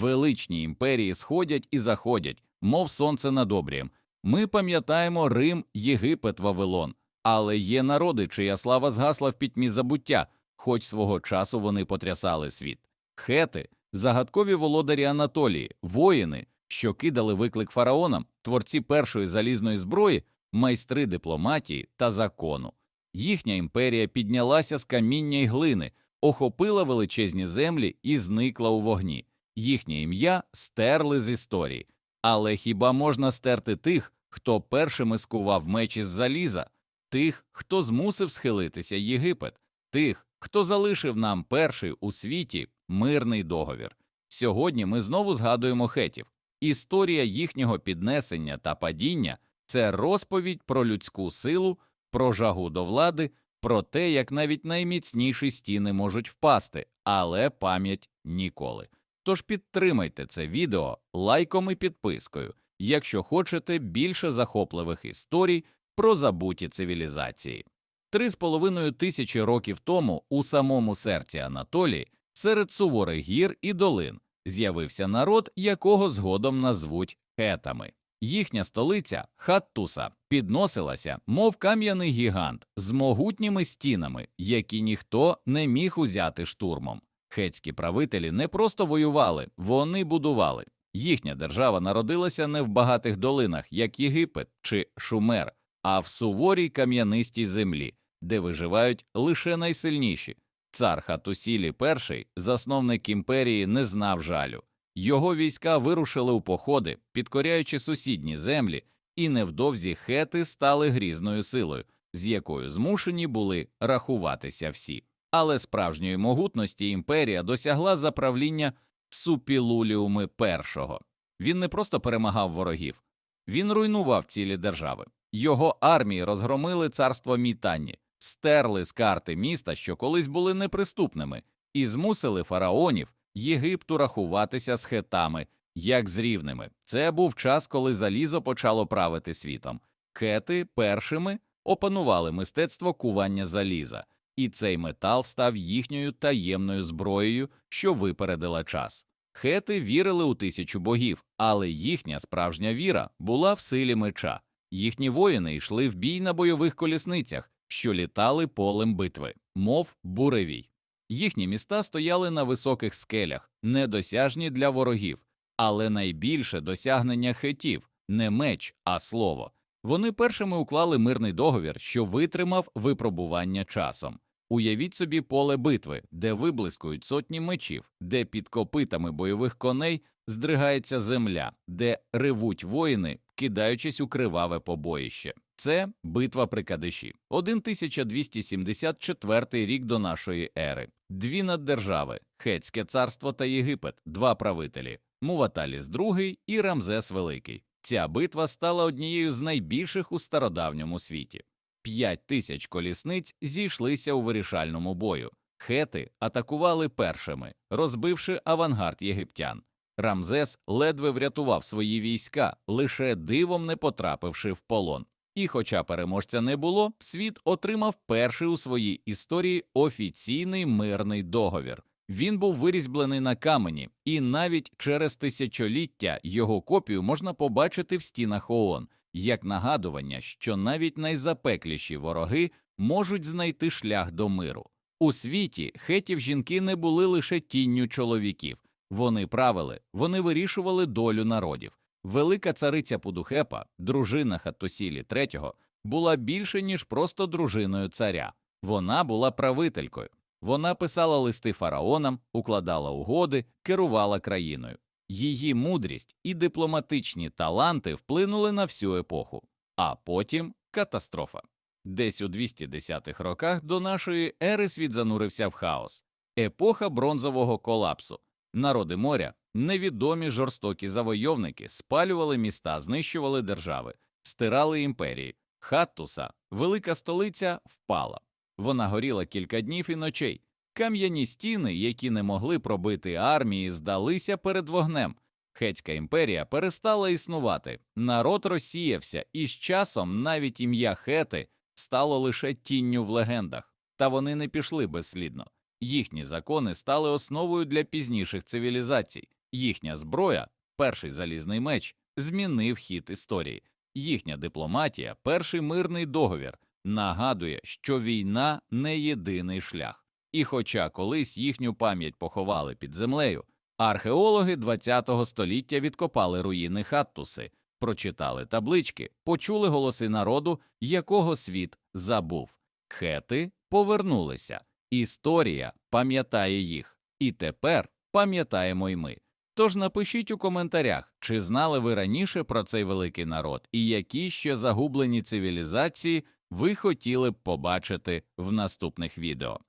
Величні імперії сходять і заходять, мов сонце над обрієм. Ми пам'ятаємо Рим, Єгипет, Вавилон, але є народи, чия слава згасла в пітьмі забуття, хоч свого часу вони потрясали світ. Хети, загадкові володарі Анатолії, воїни, що кидали виклик фараонам, творці першої залізної зброї, майстри дипломатії та закону. Їхня імперія піднялася з каміння й глини, охопила величезні землі і зникла у вогні. Їхнє ім'я стерли з історії. Але хіба можна стерти тих, хто першими скував меч із заліза, тих, хто змусив схилитися Єгипет, тих, хто залишив нам перший у світі мирний договір? Сьогодні ми знову згадуємо хетів. Історія їхнього піднесення та падіння це розповідь про людську силу, про жагу до влади, про те, як навіть найміцніші стіни можуть впасти, але пам'ять ніколи. Тож підтримайте це відео лайком і підпискою, якщо хочете більше захопливих історій про забуті цивілізації. Три з половиною тисячі років тому у самому серці Анатолії, серед суворих гір і долин, з'явився народ, якого згодом назвуть хетами. Їхня столиця Хаттуса підносилася, мов кам'яний гігант з могутніми стінами, які ніхто не міг узяти штурмом. Хетські правителі не просто воювали, вони будували. Їхня держава народилася не в багатих долинах, як Єгипет чи Шумер, а в суворій кам'янистій землі, де виживають лише найсильніші. Цар Хатусілі І, засновник імперії, не знав жалю. Його війська вирушили у походи, підкоряючи сусідні землі, і невдовзі хети стали грізною силою, з якою змушені були рахуватися всі. Але справжньої могутності імперія досягла за правління Супілуліуми І. Він не просто перемагав ворогів, він руйнував цілі держави. Його армії розгромили царство Мітанні, стерли з карти міста, що колись були неприступними, і змусили фараонів Єгипту рахуватися з хетами, як з рівними. Це був час, коли залізо почало правити світом. Хети першими опанували мистецтво кування заліза, і цей метал став їхньою таємною зброєю, що випередила час. Хети вірили у тисячу богів, але їхня справжня віра була в силі меча. Їхні воїни йшли в бій на бойових колісницях, що літали полем битви, мов буревій. Їхні міста стояли на високих скелях, недосяжні для ворогів, але найбільше досягнення хетів не меч, а слово. Вони першими уклали мирний договір, що витримав випробування часом. Уявіть собі поле битви, де виблискують сотні мечів, де під копитами бойових коней здригається земля, де ревуть воїни, кидаючись у криваве побоїще. Це битва при Кадиші. 1274 рік до нашої ери. Дві наддержави Хетське царство та Єгипет, два правителі Муваталіс II і Рамзес Великий. Ця битва стала однією з найбільших у стародавньому світі. П'ять тисяч колісниць зійшлися у вирішальному бою. Хети атакували першими, розбивши авангард єгиптян. Рамзес ледве врятував свої війська, лише дивом не потрапивши в полон. І, хоча переможця не було, світ отримав перший у своїй історії офіційний мирний договір. Він був вирізьблений на камені, і навіть через тисячоліття його копію можна побачити в стінах ООН, як нагадування, що навіть найзапекліші вороги можуть знайти шлях до миру. У світі хетів жінки не були лише тінню чоловіків, вони правили, вони вирішували долю народів. Велика цариця Пудухепа, дружина Хаттусілі III, була більше, ніж просто дружиною царя. Вона була правителькою. Вона писала листи фараонам, укладала угоди, керувала країною. Її мудрість і дипломатичні таланти вплинули на всю епоху, а потім катастрофа. Десь у 210-х роках до нашої ери світ занурився в хаос, епоха бронзового колапсу. Народи моря, невідомі жорстокі завойовники спалювали міста, знищували держави, стирали імперії. Хаттуса, велика столиця, впала. Вона горіла кілька днів і ночей. Кам'яні стіни, які не могли пробити армії, здалися перед вогнем. Хетська імперія перестала існувати, народ розсіявся, і з часом навіть ім'я Хети стало лише тінню в легендах, та вони не пішли безслідно. Їхні закони стали основою для пізніших цивілізацій. Їхня зброя, перший залізний меч, змінив хід історії. Їхня дипломатія, перший мирний договір, нагадує, що війна не єдиний шлях. І хоча колись їхню пам'ять поховали під землею, археологи ХХ століття відкопали руїни Хаттуси, прочитали таблички, почули голоси народу, якого світ забув. Хети повернулися. Історія пам'ятає їх, і тепер пам'ятаємо й ми. Тож напишіть у коментарях, чи знали ви раніше про цей великий народ, і які ще загублені цивілізації ви хотіли б побачити в наступних відео.